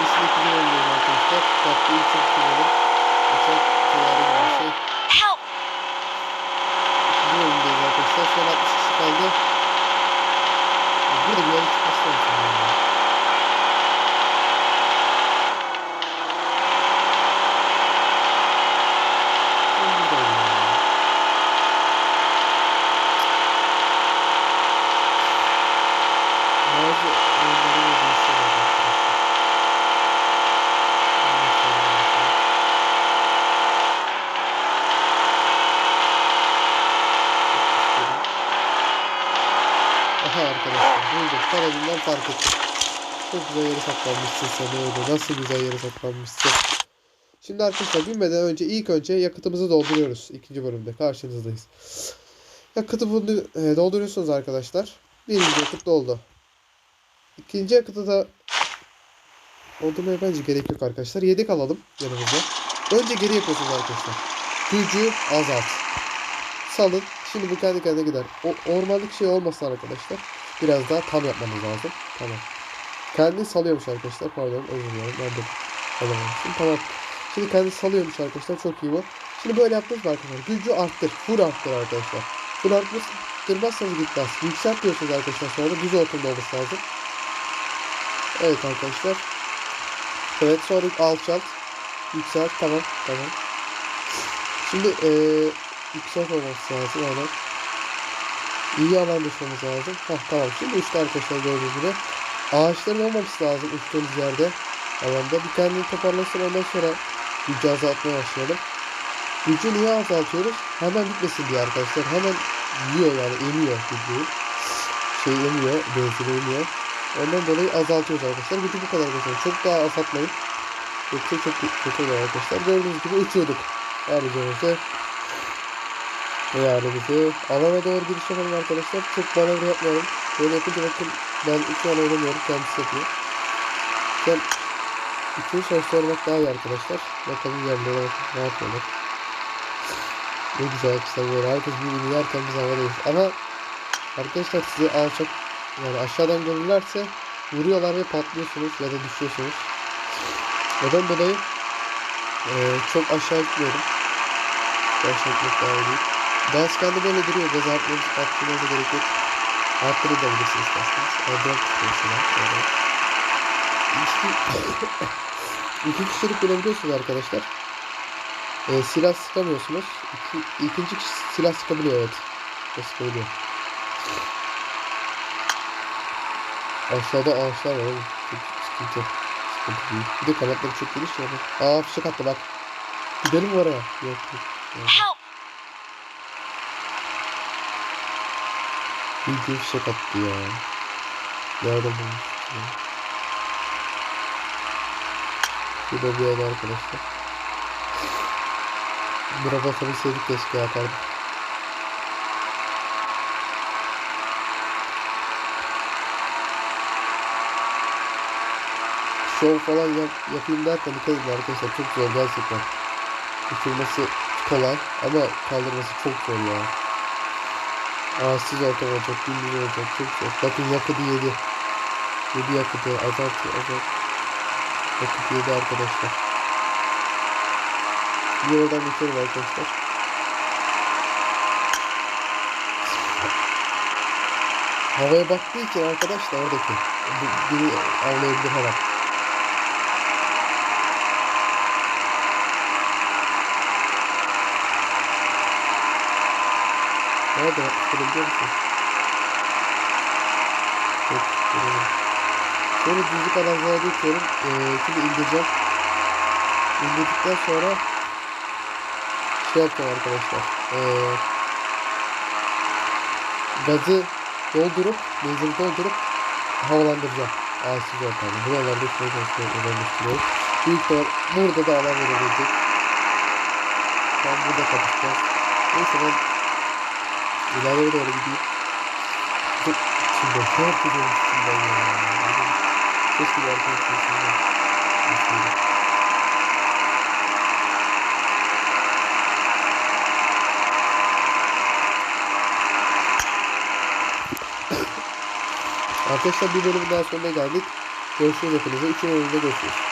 ikinci bölümündeyiz arkadaşlar. Tatlı ilk çok severim. Uçak teyarı gibi bir şey. Help! İkinci bölümündeyiz arkadaşlar. Son 60 kişi kaldı. Ya Burada bir yere çıkması lazım. ya. Tam buradaydı ya. Bazı oyunların ödülüsü var arkadaşlar. Ondan sonra mesela. Çok istedim. Aha buldum. Kanalından fark ettim. Çok güzel yere saklanmışsın sen öyle. Nasıl güzel yere saklanmışsın. Şimdi arkadaşlar binmeden önce ilk önce yakıtımızı dolduruyoruz. İkinci bölümde karşınızdayız. Yakıtı e, dolduruyorsunuz arkadaşlar. Birinci yakıt doldu. İkinci yakıtı da doldurmaya bence gerek yok arkadaşlar. Yedek alalım yanımıza. Önce geri yapıyorsunuz arkadaşlar. Gücü azalt. Salın. Şimdi bu kendi kendine gider. O ormanlık şey olmasın arkadaşlar. Biraz daha tam yapmamız lazım. Tamam. Kendi salıyormuş arkadaşlar. Pardon özür dilerim. Ben de alamamışım. Tamam. Şimdi kendi salıyormuş arkadaşlar. Çok iyi bu. Şimdi böyle yaptınız mı arkadaşlar? Gücü arttır. Full arttır arkadaşlar. Full arttırmazsanız gitmez. Yükselt diyorsunuz arkadaşlar. Sonra düz ortamda olması lazım. Evet arkadaşlar. Evet sonra alçalt. Yükselt. Tamam. Tamam. Şimdi eee yüksek olması lazım yani. İyi alan düşmemiz lazım. Hah tamam. Şimdi uçtu arkadaşlar gördüğünüz gibi. Ağaçların olmaması lazım uçtuğumuz yerde. Alanda. Bir kendini toparlasın ondan sonra gücü azaltmaya başlayalım. Gücü niye azaltıyoruz? Hemen bitmesin diye arkadaşlar. Hemen yiyor yani emiyor gücü. Şey emiyor. Benzin emiyor. Ondan dolayı azaltıyoruz arkadaşlar. Gücü bu kadar arkadaşlar. Çok daha azaltmayın. Yoksa çok kötü olur arkadaşlar. Gördüğünüz gibi uçuyorduk. Aracımızı Yarımızı alana doğru giriş yapalım arkadaşlar. Çok manevra yapmayalım. Böyle yapınca bakın ben şu an oynamıyorum. Kendisi yapıyor. An üçüncü savaşta oynamak daha iyi arkadaşlar. Bakalım yerlere ne yapıyorlar. Ne güzel arkadaşlar böyle. Herkes birbirini yerken biz havadayız. Ama arkadaşlar sizi alçak yani aşağıdan görürlerse vuruyorlar ve patlıyorsunuz ya da düşüyorsunuz. Neden dolayı eee, çok aşağı gitmiyorum. Gitmek daha iyi değil. Dans kendi böyle duruyor. Gaz atmanız, atmanıza gerek yok. Arttırabilirsiniz isterseniz. Adrenal mesela. Evet. İki, iki kişilik binebiliyorsunuz arkadaşlar. Ee, silah sıkamıyorsunuz. İki, ikinci kişi silah sıkabiliyor evet. O sıkabiliyor. Aşağıda ağaçlar var. Çok sıkıntı. Sıkıntı büyük. Bir de kanatları çok geniş ya. Aa fişek attı bak. Gidelim mi oraya? Yok. yok. Help! Bir fişek attı ya. Nerede bulmuş? ya? Şurada bir yerde arkadaşlar. Buna basabilseydik keşke yapardık. Şov falan yap, yapayım derken dikkat edin arkadaşlar çok zor gerçekten. Uçurması kolay ama kaldırması çok zor ya. Ağaçsız ortam olacak, gündüz olacak, çok zor. Bakın yakıtı yedi. Yedi yakıtı, azalt, azalt. Yakıt yedi arkadaşlar. Bir oradan geçelim arkadaşlar. Havaya baktığı için arkadaşlar oradaki. Biri avlayabilir her Nerede? Görebiliyor musun? Göremiyorum. Şöyle düzlük alanlara geçiyorum. Ee, şimdi indireceğim. İndirdikten sonra şey yapacağım arkadaşlar. Ee, gazı doldurup, benzini doldurup havalandıracağım. Ağaçsız ortamda. Buralarda şöyle çalışıyorum. Büyük ihtimal burada da alan verebilecek. Ben burada kapatacağız. Neyse ben İlerlere doğru gideyim. Çok ne yapacağım içimden ya. Keşke bir arkadaşım içimde. Arkadaşlar bir bölümün daha sonuna geldik. Görüşürüz hepinize. İki bölümde görüşürüz.